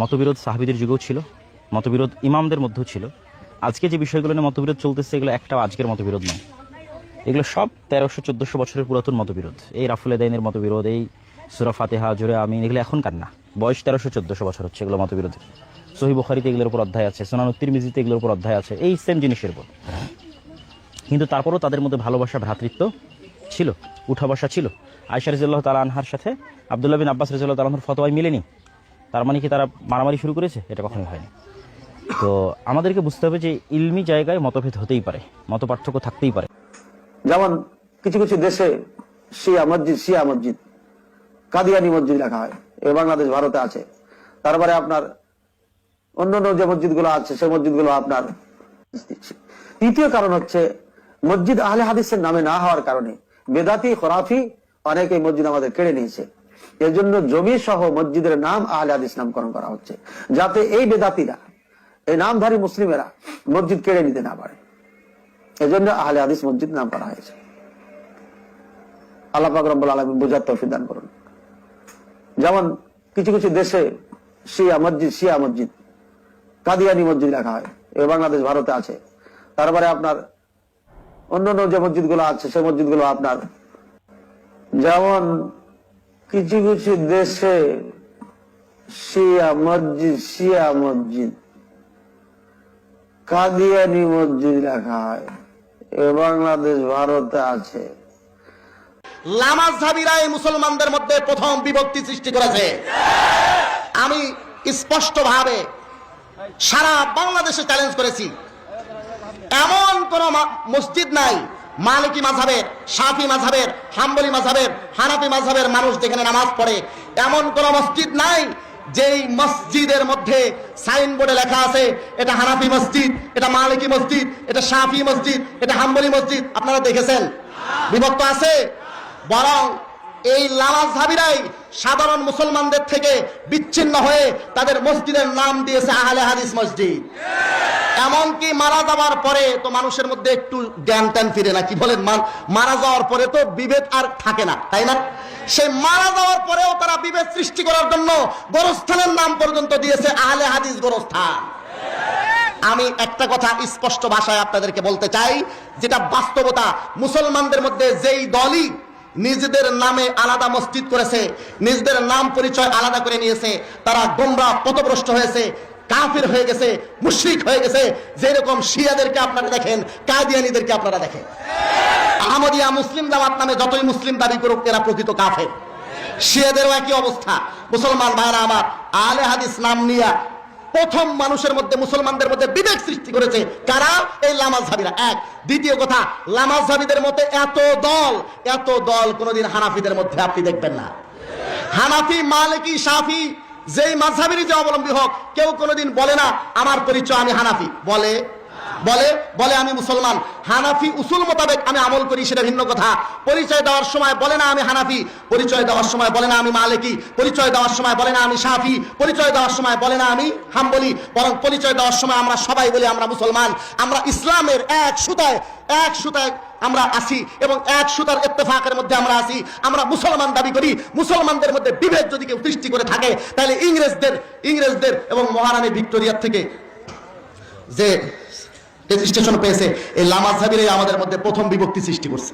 মতবিরোধ সাহাবিদের যুগেও ছিল, মতবিরোধ ইমামদের মধ্যেও ছিল। আজকে যে বিষয়গুলো নিয়ে মতবিরোধ চলতেছে, এগুলো একটাও আজকের মতবিরোধ নয়। এগুলো সব তেরোশো, চোদ্দোশো বছরের পুরাতন মতবিরোধ। এই রাফুল এদাইনের মতবিরোধ, এই সুরা ফাতেহা, জোরে আমিন, এগুলো এখনকার না? বয়স তেরোশো, চোদ্দোশো বছর হচ্ছে এগুলো মতবিরোধের। সহি বুখারিতে এগুলোর উপর অধ্যায় আছে সোনানুত্তির মিজিতে এগুলোর উপর অধ্যায় আছে, এই সেম জিনিসের উপর। কিন্তু তারপরও তাদের মধ্যে ভালোবাসা, ভ্রাতৃত্ব ছিল উঠা বসা ছিল। আয়সা রিজাল্লাহ তালা আনহার সাথে আবদুল্লাহ বিন আব্বাস রিজাল্লাহ তালাহর ফতোয়াই মিলেনি। তার মানে কি তারা মারামারি শুরু করেছে? এটা কখনোই হয়নি। তো আমাদেরকে বুঝতে হবে যে ইলমি জায়গায় মতভেদ হতেই পারে মত পার্থক্য থাকতেই পারে। যেমন কিছু কিছু দেশে শিয়া মসজিদ শিয়া মসজিদ, কাদিয়ানি মসজিদ রাখা হয়, এ বাংলাদেশ, ভারতে আছে। তারপরে আপনার অন্যান্য যে মসজিদগুলো আছে, সেই মসজিদগুলো আপনার তৃতীয় কারণ হচ্ছে মসজিদ আহলে হাদিসের নামে না হওয়ার কারণে বেদাতি, খরাফি অনেক এই মসজিদ আমাদের কেড়ে নিয়েছে। এর জন্য জমি সহ মসজিদের নাম আহলে হাদিস নামকরণ করা হচ্ছে। যাতে এই বেদাতিরা, এই নামধারী মুসলিমেরা মসজিদ কেড়ে নিতে না পারে। এজন্য আহলে হাদিস মসজিদ নাম করা হয়েছে। আল্লাহ দান করুন। যেমন কিছু কিছু দেশে শিয়া মসজিদ শিয়া মসজিদ, কাদিয়ানি মসজিদ লেখা হয়। এ বাংলাদেশ, ভারতে আছে। তারপরে আপনার অন্যান্য যে মসজিদগুলো আছে সেই মসজিদগুলো আপনার যেমন কিছু কিছু দেশে শিয়া মসজিদ শিয়া মসজিদ, কাদিয়ানি মসজিদ লেখা হয়। এ বাংলাদেশ, ভারতে আছে। লামাজহাবিরা এই মুসলমানদের মধ্যে প্রথম বিভক্তি সৃষ্টি করেছে। আমি স্পষ্টভাবে সারা বাংলাদেশে চ্যালেঞ্জ করেছি। এমন কোন মসজিদ নাই মালিকি মাঝাবের সাফি মাঝাবের হাম্বলি মাঝাবের হানাফি মাঝাবের মানুষ যেখানে নামাজ পড়ে, এমন কোন মসজিদ নাই যেই মসজিদের মধ্যে সাইনবোর্ডে লেখা আছে, এটা হানাফি মসজিদ, এটা মালিকি মসজিদ, এটা সাফি মসজিদ, এটা হাম্বলি মসজিদ। আপনারা দেখেছেন? বিভক্ত আছে? বরং এই লামাজহাবিরাই সাধারণ মুসলমানদের থেকে বিচ্ছিন্ন হয়ে তাদের মসজিদের নাম দিয়েছে আহলে হাদিস মসজিদ। এমনকি মারা যাওয়ার পরে তো মানুষের মধ্যে একটু জ্ঞান ট্যান ফিরে না, কি বলেন? মারা যাওয়ার পরে তো বিভেদ আর থাকে না, তাই না? সেই মারা যাওয়ার পরেও তারা বিভেদ সৃষ্টি করার জন্য গোরস্থানের নাম পর্যন্ত দিয়েছে আহলে হাদিস গোরস্থান। আমি একটা কথা স্পষ্ট ভাষায় আপনাদেরকে বলতে চাই, যেটা বাস্তবতা, মুসলমানদের মধ্যে যেই দলই নিজেদের নামে আলাদা মসজিদ করেছে, নিজেদের নাম পরিচয় আলাদা করে নিয়েছে, তারা গোমরা পথভ্রষ্ট হয়েছে, কাফির হয়ে গেছে, মুশরিক হয়ে গেছে, যেরকম শিয়াদেরকে আপনারা দেখেন, কাদিয়ানিদেরকে আপনারা দেখেন। আহমদিয়া মুসলিম জামাত নামে যতই মুসলিম দাবি করুক, এরা প্রকৃত কাফের। শিয়াদেরও একই অবস্থা। মুসলমান ভাইরা আমার আলে হাদিস নাম নিয়া প্রথম মানুষের মধ্যে, মুসলমানদের মধ্যে বিবেক সৃষ্টি করেছে কারা? এই লামাজহাবিরা। এক, দ্বিতীয় কথা, লামাজহাবিদের মধ্যে এত দল এত দল কোনোদিন হানাফিদের মধ্যে আপনি দেখবেন না। হানাফি, মালিকি সাফি যেই মাঝহাবির যে অবলম্বী হোক, কেউ কোনোদিন বলে না, আমার পরিচয় আমি হানাফি। বলে বলে বলে আমি মুসলমান। হানাফি উসুল মোতাবেক আমি আমল করি, সেটা ভিন্ন কথা। পরিচয় দেওয়ার সময় বলে না আমি হানাফি, পরিচয় দেওয়ার সময় বলে না আমি মালিকি, পরিচয় দেওয়ার সময় বলে না আমি সাফি, পরিচয় দেওয়ার সময় বলে না আমি হাম্বলি, বরং পরিচয় দেওয়ার সময় আমরা সবাই বলি আমরা মুসলমান। আমরা ইসলামের এক সুতায় এক সুতায় আমরা আসি এবং এক সুতার ইত্তেফাকের মধ্যে আমরা আসি। আমরা মুসলমান দাবি করি, মুসলমানদের মধ্যে বিভেদ যদি কেউ সৃষ্টি করে থাকে, তাহলে ইংরেজদের ইংরেজদের এবং মহারানী ভিক্টোরিয়ার থেকে যে রেজিস্ট্রেশন পেয়েছে, এই লামাজহাবিরাই আমাদের মধ্যে প্রথম বিভক্তি সৃষ্টি করছে।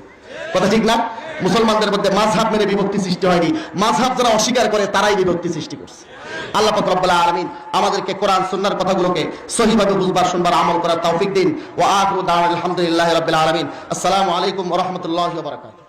কথা ঠিক না? মুসলমানদের মধ্যে মাঝহাব মেনে বিভক্তি সৃষ্টি হয়নি। মাঝহাব যারা অস্বীকার করে, তারাই বিভক্তি সৃষ্টি করছে। আল্লাহ পাক আলমিন আমাদেরকে কোরআন, সুন্নার কথাগুলোকে সহিভাবে বুঝবার, শুনবার, আমল করার তৌফিক দিন। ও আহ আলহামদুলিল্লাহ রবিল আলমিন। আসসালামু আলাইকুম রহমতুল্লাহ বারাকাতুহু।